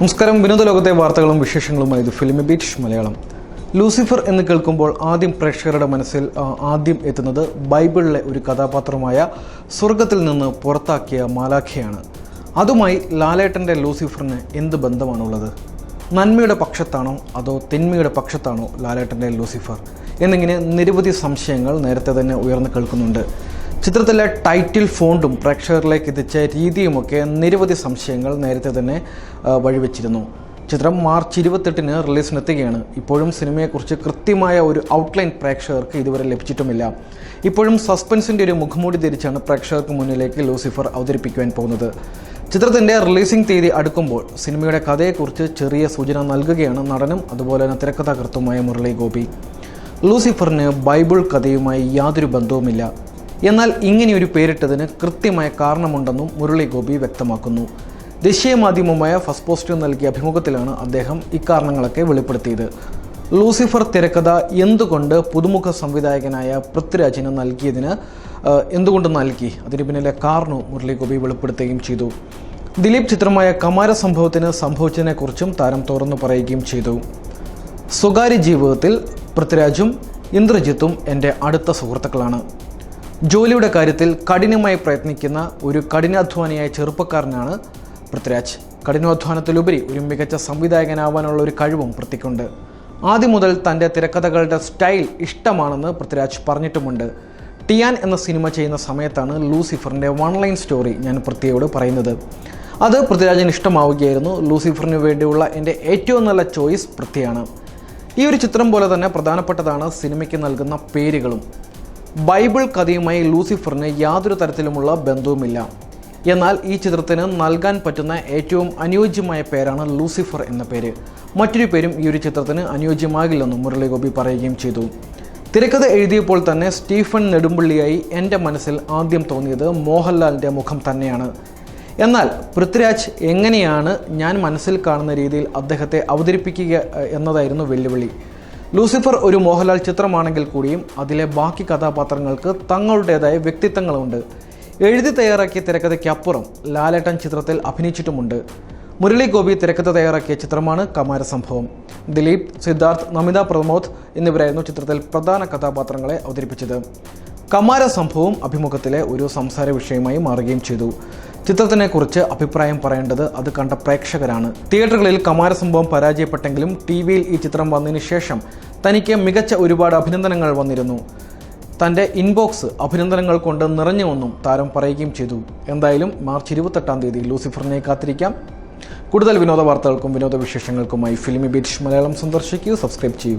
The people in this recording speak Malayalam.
നമസ്കാരം. വിനോദ ലോകത്തെ വാർത്തകളും വിശേഷങ്ങളുമായി ഇത് ഫിലിമി ബീച്ച് മലയാളം. ലൂസിഫർ എന്ന് കേൾക്കുമ്പോൾ ആദ്യം പ്രേക്ഷകരുടെ മനസ്സിൽ ആദ്യം എത്തുന്നത് ബൈബിളിലെ ഒരു കഥാപാത്രമായ സ്വർഗത്തിൽ നിന്ന് പുറത്താക്കിയ മാലാഖയാണ്. അതുമായി ലാലേട്ടന്റെ ലൂസിഫറിന് എന്ത് ബന്ധമാണുള്ളത്? നന്മയുടെ പക്ഷത്താണോ അതോ തിന്മയുടെ പക്ഷത്താണോ ലാലേട്ടന്റെ ലൂസിഫർ? എന്നിങ്ങനെ നിരവധി സംശയങ്ങൾ നേരത്തെ തന്നെ ഉയർന്നു കേൾക്കുന്നുണ്ട്. ചിത്രത്തിലെ ടൈറ്റിൽ ഫോണ്ടും പ്രേക്ഷകരിലേക്ക് എത്തിച്ച രീതിയുമൊക്കെ നിരവധി സംശയങ്ങൾ നേരത്തെ തന്നെ വഴിവെച്ചിരുന്നു. ചിത്രം മാർച്ച് ഇരുപത്തെട്ടിന് റിലീസിനെത്തുകയാണ്. ഇപ്പോഴും സിനിമയെക്കുറിച്ച് കൃത്യമായ ഒരു ഔട്ട്ലൈൻ പ്രേക്ഷകർക്ക് ഇതുവരെ ലഭിച്ചിട്ടുമില്ല. ഇപ്പോഴും സസ്പെൻസിന്റെ ഒരു മുഖമൂടി ധരിച്ചാണ് പ്രേക്ഷകർക്ക് മുന്നിലേക്ക് ലൂസിഫർ അവതരിപ്പിക്കുവാൻ പോകുന്നത്. ചിത്രത്തിന്റെ റിലീസിംഗ് തീയതി അടുക്കുമ്പോൾ സിനിമയുടെ കഥയെക്കുറിച്ച് ചെറിയ സൂചന നൽകുകയാണ് നടനും അതുപോലെ തന്നെ തിരക്കഥാകൃത്തുമായ മുരളി ഗോപി. ലൂസിഫറിന് ബൈബിൾ കഥയുമായി യാതൊരു ബന്ധവുമില്ല. എന്നാൽ ഇങ്ങനെയൊരു പേരിട്ടതിന് കൃത്യമായ കാരണമുണ്ടെന്നും മുരളി ഗോപി വ്യക്തമാക്കുന്നു. ദേശീയ മാധ്യമമായ ഫസ്റ്റ് പോസ്റ്റിന് നൽകിയ അഭിമുഖത്തിലാണ് അദ്ദേഹം ഇക്കാരണങ്ങളൊക്കെ വെളിപ്പെടുത്തിയത്. ലൂസിഫർ തിരക്കഥ എന്തുകൊണ്ട് പുതുമുഖ സംവിധായകനായ പൃഥ്വിരാജിന് നൽകിയതിന് എന്തുകൊണ്ട് നൽകി? അതിന് പിന്നിലെ കാരണവും മുരളി ഗോപി വെളിപ്പെടുത്തുകയും ചെയ്തു. ദിലീപ് ചിത്രമായ കമാര സംഭവത്തിന് സംഭവിച്ചതിനെക്കുറിച്ചും താരം തുറന്നു പറയുകയും ചെയ്തു. സ്വകാര്യ ജീവിതത്തിൽ പൃഥ്വിരാജും ഇന്ദ്രജിത്തും എന്റെ അടുത്ത സുഹൃത്തുക്കളാണ്. ജോലിയുടെ കാര്യത്തിൽ കഠിനമായി പ്രയത്നിക്കുന്ന ഒരു കഠിനാധ്വാനിയായ ചെറുപ്പക്കാരനാണ് പൃഥ്വിരാജ്. കഠിനാധ്വാനത്തിലുപരി ഒരു മികച്ച സംവിധായകനാവാനുള്ള ഒരു കഴിവും പൃഥ്വിക്കുണ്ട്. ആദ്യം മുതൽ തന്റെ തിരക്കഥകളുടെ സ്റ്റൈൽ ഇഷ്ടമാണെന്ന് പൃഥ്വിരാജ് പറഞ്ഞിട്ടുമുണ്ട്. ടിയാൻ എന്ന സിനിമ ചെയ്യുന്ന സമയത്താണ് ലൂസിഫറിന്റെ വൺ ലൈൻ സ്റ്റോറി ഞാൻ പൃഥ്വിയോട് പറയുന്നത്. അത് പൃഥ്വിരാജിന് ഇഷ്ടമാവുകയായിരുന്നു. ലൂസിഫറിന് വേണ്ടിയുള്ള എന്റെ ഏറ്റവും നല്ല ചോയ്സ് പൃഥ്വിയാണ്. ഈ ഒരു ചിത്രം പോലെ തന്നെ പ്രധാനപ്പെട്ടതാണ് സിനിമയ്ക്ക് നൽകുന്ന പേരുകളും. ബൈബിൾ കഥയുമായി ലൂസിഫറിന് യാതൊരു തരത്തിലുമുള്ള ബന്ധവുമില്ല. എന്നാൽ ഈ ചിത്രത്തിന് നൽകാൻ പറ്റുന്ന ഏറ്റവും അനുയോജ്യമായ പേരാണ് ലൂസിഫർ എന്ന പേര്. മറ്റൊരു പേരും ഈ ഒരു ചിത്രത്തിന് അനുയോജ്യമാകില്ലെന്നും മുരളിഗോപി പറയുകയും ചെയ്തു. തിരക്കഥ എഴുതിയപ്പോൾ തന്നെ സ്റ്റീഫൻ നെടുമ്പള്ളിയായി എന്റെ മനസ്സിൽ ആദ്യം തോന്നിയത് മോഹൻലാലിന്റെ മുഖം തന്നെയാണ്. എന്നാൽ പൃഥ്വിരാജ് എങ്ങനെയാണ് ഞാൻ മനസ്സിൽ കാണുന്ന രീതിയിൽ അദ്ദേഹത്തെ അവതരിപ്പിക്കുക എന്നതായിരുന്നു വെല്ലുവിളി. ലൂസിഫർ ഒരു മോഹൻലാൽ ചിത്രമാണെങ്കിൽ കൂടിയും അതിലെ ബാക്കി കഥാപാത്രങ്ങൾക്ക് തങ്ങളുടേതായ വ്യക്തിത്വങ്ങളുണ്ട്. എഴുതി തയ്യാറാക്കിയ തിരക്കഥയ്ക്കപ്പുറം ലാലേട്ടൻ ചിത്രത്തിൽ അഭിനയിച്ചിട്ടുമുണ്ട്. മുരളി ഗോപി തിരക്കഥ തയ്യാറാക്കിയ ചിത്രമാണ് കമാരസംഭവം ദിലീപ് സിദ്ധാർത്ഥ് നമിത പ്രമോദ് എന്നിവരായിരുന്നു ചിത്രത്തിൽ പ്രധാന കഥാപാത്രങ്ങളെ അവതരിപ്പിച്ചത്. കമാര സംഭവം അഭിമുഖത്തിലെ ഒരു സംസാര വിഷയമായി മാറുകയും ചെയ്തു. ചിത്രത്തിനെ കുറിച്ച് അഭിപ്രായം പറയേണ്ടത് അത് കണ്ട പ്രേക്ഷകരാണ്. തിയേറ്ററുകളിൽ കമാര സംഭവം പരാജയപ്പെട്ടെങ്കിലും ടി വിയിൽ ഈ ചിത്രം വന്നതിന് ശേഷം തനിക്ക് മികച്ച ഒരുപാട് അഭിനന്ദനങ്ങൾ വന്നിരുന്നു. തന്റെ ഇൻബോക്സ് അഭിനന്ദനങ്ങൾ കൊണ്ട് നിറഞ്ഞു നിറഞ്ഞുവെന്നും താരം പറയുകയും ചെയ്തു. എന്തായാലും മാർച്ച് ഇരുപത്തെട്ടാം തീയതി ലൂസിഫറിനെ കാത്തിരിക്കാം. കൂടുതൽ വിനോദ വാർത്തകൾക്കും വിനോദ വിശേഷങ്ങൾക്കുമായി ഫിലിമി ബീച്ച് മലയാളം സന്ദർശിക്കൂ. സബ്സ്ക്രൈബ് ചെയ്യൂ.